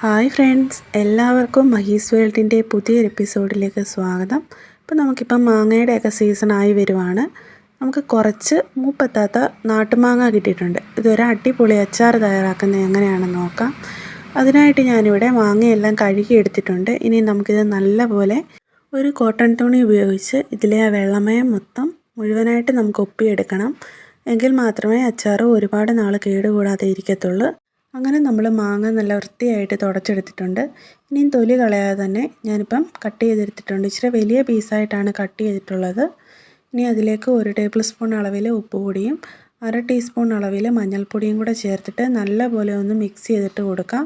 Hi friends എല്ലാവർക്കും മഹീസ് വേൾഡിന്റെ പുതിയൊരു എപ്പിസോഡിലേക്ക് സ്വാഗതം. അപ്പോൾ നമുക്കിപ്പം മാങ്ങയുടെയൊക്കെ സീസണായി വരുവാണ്. നമുക്ക് കുറച്ച് മൂപ്പത്താത്ത നാട്ടുമാങ്ങ കിട്ടിയിട്ടുണ്ട്. ഇതൊരു അടിപൊളി അച്ചാർ തയ്യാറാക്കുന്നത് എങ്ങനെയാണെന്ന് നോക്കാം. അതിനായിട്ട് ഞാനിവിടെ മാങ്ങയെല്ലാം കഴുകി എടുത്തിട്ടുണ്ട്. ഇനി നമുക്കിത് നല്ലപോലെ ഒരു കോട്ടൺ തുണി ഉപയോഗിച്ച് ഇതിലെ ആ വെള്ളമയം മൊത്തം മുഴുവനായിട്ട് നമുക്ക് ഒപ്പിയെടുക്കണം. എങ്കിൽ മാത്രമേ അച്ചാർ ഒരുപാട് നാൾ കേടുകൂടാതെ ഇരിക്കത്തുള്ളൂ. അങ്ങനെ നമ്മൾ മാങ്ങ നല്ല വൃത്തിയായിട്ട് തുടച്ചെടുത്തിട്ടുണ്ട്. ഇനിയും തൊലി കളയാതെ തന്നെ ഞാനിപ്പം കട്ട് ചെയ്തെടുത്തിട്ടുണ്ട്. ഇച്ചിരി വലിയ പീസായിട്ടാണ് കട്ട് ചെയ്തിട്ടുള്ളത്. ഇനി അതിലേക്ക് ഒരു ടേബിൾ സ്പൂൺ അളവിൽ ഉപ്പുപൊടിയും അര ടീസ്പൂൺ അളവിൽ മഞ്ഞൾപ്പൊടിയും കൂടെ ചേർത്തിട്ട് നല്ലപോലെ ഒന്ന് മിക്സ് ചെയ്തിട്ട് കൊടുക്കാം.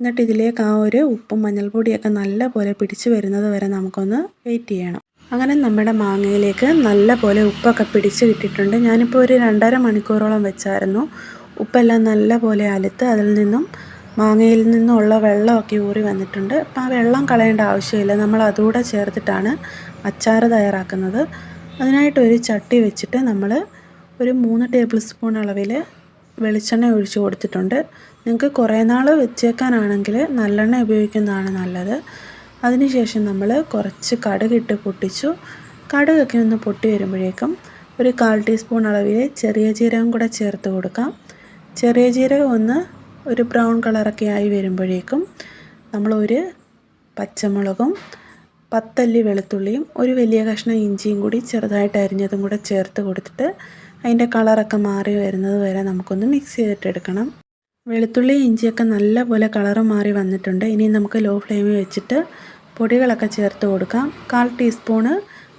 എന്നിട്ട് ഇതിലേക്ക് ആ ഒരു ഉപ്പും മഞ്ഞൾപ്പൊടിയൊക്കെ നല്ലപോലെ പിടിച്ച് വരുന്നത് വരെ നമുക്കൊന്ന് വെയിറ്റ് ചെയ്യണം. അങ്ങനെ നമ്മുടെ മാങ്ങയിലേക്ക് നല്ലപോലെ ഉപ്പൊക്കെ പിടിച്ച് കിട്ടിയിട്ടുണ്ട്. ഞാനിപ്പോൾ ഒരു രണ്ടര മണിക്കൂറോളം വെച്ചായിരുന്നു. ഉപ്പെല്ലാം നല്ലപോലെ അലുത്ത് അതിൽ നിന്നും മാങ്ങയിൽ നിന്നുള്ള വെള്ളമൊക്കെ ഊറി വന്നിട്ടുണ്ട്. അപ്പം ആ വെള്ളം കളയേണ്ട ആവശ്യമില്ല. നമ്മൾ അതുകൂടെ ചേർത്തിട്ടാണ് അച്ചാർ തയ്യാറാക്കുന്നത്. അതിനായിട്ട് ഒരു ചട്ടി വെച്ചിട്ട് നമ്മൾ ഒരു മൂന്ന് ടേബിൾ സ്പൂൺ അളവിൽ വെളിച്ചെണ്ണ ഒഴിച്ച് കൊടുത്തിട്ടുണ്ട്. നിങ്ങൾക്ക് കുറേ നാൾ വെച്ചേക്കാനാണെങ്കിൽ നല്ലെണ്ണ ഉപയോഗിക്കുന്നതാണ് നല്ലത്. അതിനുശേഷം നമ്മൾ കുറച്ച് കടുകിട്ട് പൊട്ടിച്ചു. കടുകൊക്കെ ഒന്ന് പൊട്ടി വരുമ്പോഴേക്കും ഒരു കാൽ ടീസ്പൂൺ അളവിൽ ചെറിയ ജീരകം കൂടെ ചേർത്ത് കൊടുക്കാം. ചെറിയ ജീരകം ഒന്ന് ഒരു ബ്രൗൺ കളറൊക്കെ ആയി വരുമ്പോഴേക്കും നമ്മളൊരു പച്ചമുളകും പത്തല്ലി വെളുത്തുള്ളിയും ഒരു വലിയ കഷ്ണം ഇഞ്ചിയും കൂടി ചെറുതായിട്ട് അരിഞ്ഞതും കൂടെ ചേർത്ത് കൊടുത്തിട്ട് അതിന്റെ കളറൊക്കെ മാറി വരുന്നത് വരെ നമുക്കൊന്ന് മിക്സ് ചെയ്തിട്ടെടുക്കണം. വെളുത്തുള്ളി ഇഞ്ചിയൊക്കെ നല്ലപോലെ കളറ് മാറി വന്നിട്ടുണ്ട്. ഇനി നമുക്ക് ലോ ഫ്ലെയിമിൽ വെച്ചിട്ട് പൊടികളൊക്കെ ചേർത്ത് കൊടുക്കാം. കാൽ ടീസ്പൂണ്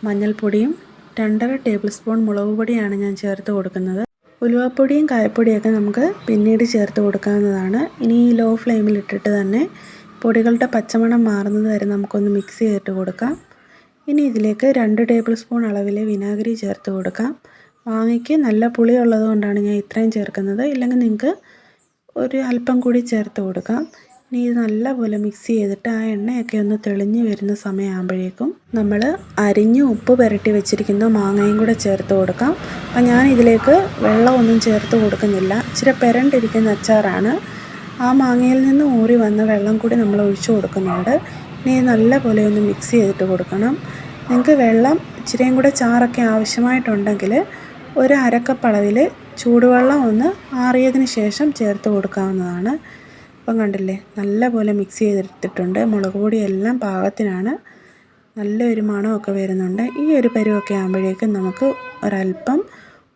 മഞ്ഞൾപ്പൊടിയും രണ്ടര ടേബിൾ സ്പൂൺ മുളക് പൊടിയാണ് ഞാൻ ചേർത്ത് കൊടുക്കുന്നത്. ഉലുവപ്പൊടിയും കായപ്പൊടിയൊക്കെ നമുക്ക് പിന്നീട് ചേർത്ത് കൊടുക്കാവുന്നതാണ്. ഇനി ഈ ലോ ഫ്ലെയിമിൽ ഇട്ടിട്ട് തന്നെ പൊടികളുടെ പച്ചമണം മാറുന്നത് വരെ നമുക്കൊന്ന് മിക്സ് ചെയ്തിട്ട് കൊടുക്കാം. ഇനി ഇതിലേക്ക് രണ്ട് ടേബിൾ സ്പൂൺ അളവിൽ വിനാഗിരി ചേർത്ത് കൊടുക്കാം. മാങ്ങയ്ക്ക് നല്ല പുളി ഉള്ളത് കൊണ്ടാണ് ഞാൻ ഇത്രയും ചേർക്കുന്നത്. ഇല്ലെങ്കിൽ നിങ്ങൾക്ക് ഒരു അല്പം കൂടി ചേർത്ത് കൊടുക്കാം. ഇനി ഇത് നല്ലപോലെ മിക്സ് ചെയ്തിട്ട് ആ എണ്ണയൊക്കെ ഒന്ന് തെളിഞ്ഞു വരുന്ന സമയമാകുമ്പോഴേക്കും നമ്മൾ അരിഞ്ഞ് ഉപ്പ് പുരട്ടി വെച്ചിരിക്കുന്ന മാങ്ങയും കൂടെ ചേർത്ത് കൊടുക്കാം. അപ്പം ഞാൻ ഇതിലേക്ക് വെള്ളമൊന്നും ചേർത്ത് കൊടുക്കുന്നില്ല. ഇച്ചിരി പെരണ്ടിരിക്കുന്ന അച്ചാറാണ്. ആ മാങ്ങയിൽ നിന്ന് ഊറി വന്ന വെള്ളം കൂടി നമ്മൾ ഒഴിച്ചു കൊടുക്കുന്നുണ്ട്. ഇനി നല്ലപോലെ ഒന്ന് മിക്സ് ചെയ്തിട്ട് കൊടുക്കണം. നിങ്ങൾക്ക് വെള്ളം ഇച്ചിരിയും കൂടെ ചാറൊക്കെ ആവശ്യമായിട്ടുണ്ടെങ്കിൽ ഒരു അരക്കപ്പളവിൽ ചൂടുവെള്ളം ഒന്ന് ആറിയതിന് ശേഷം ചേർത്ത് കൊടുക്കാവുന്നതാണ്. ഇപ്പം കണ്ടില്ലേ? നല്ലപോലെ മിക്സ് ചെയ്തെടുത്തിട്ടുണ്ട്. മുളക് പൊടിയെല്ലാം പാകത്തിനാണ്. നല്ലൊരു മണമൊക്കെ വരുന്നുണ്ട്. ഈ ഒരു പരുവൊക്കെ ആകുമ്പോഴേക്കും നമുക്ക് ഒരല്പം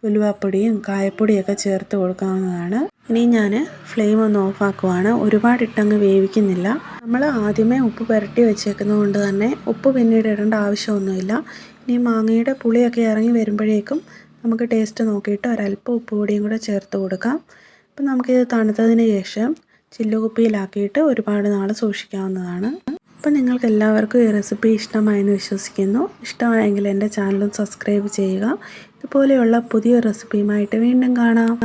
ഉലുവാപ്പൊടിയും കായപ്പൊടിയൊക്കെ ചേർത്ത് കൊടുക്കാവുന്നതാണ്. ഇനി ഞാൻ ഫ്ലെയിം ഒന്ന് ഓഫാക്കുവാണ് ഒരുപാട് ഇട്ടങ്ങ് വേവിക്കുന്നില്ല. നമ്മൾ ആദ്യമേ ഉപ്പ് പുരട്ടി വെച്ചേക്കുന്നത് കൊണ്ട് തന്നെ ഉപ്പ് പിന്നീട് ഇടേണ്ട ആവശ്യമൊന്നുമില്ല. ഇനി മാങ്ങയുടെ പുളിയൊക്കെ ഇറങ്ങി വരുമ്പോഴേക്കും നമുക്ക് ടേസ്റ്റ് നോക്കിയിട്ട് ഒരല്പം ഉപ്പ് പൊടിയും കൂടെ ചേർത്ത് കൊടുക്കാം. അപ്പം നമുക്കിത് തണുത്തതിന് ശേഷം ചില്ലുകുപ്പിയിലാക്കിയിട്ട് ഒരുപാട് നാൾ സൂക്ഷിക്കാവുന്നതാണ്. അപ്പം നിങ്ങൾക്ക് എല്ലാവർക്കും ഈ റെസിപ്പി ഇഷ്ടമായെന്ന് വിശ്വസിക്കുന്നു. ഇഷ്ടമായെങ്കിൽ എന്റെ ചാനലും സബ്സ്ക്രൈബ് ചെയ്യുക. ഇതുപോലെയുള്ള പുതിയ റെസിപ്പിയുമായിട്ട് വീണ്ടും കാണാം.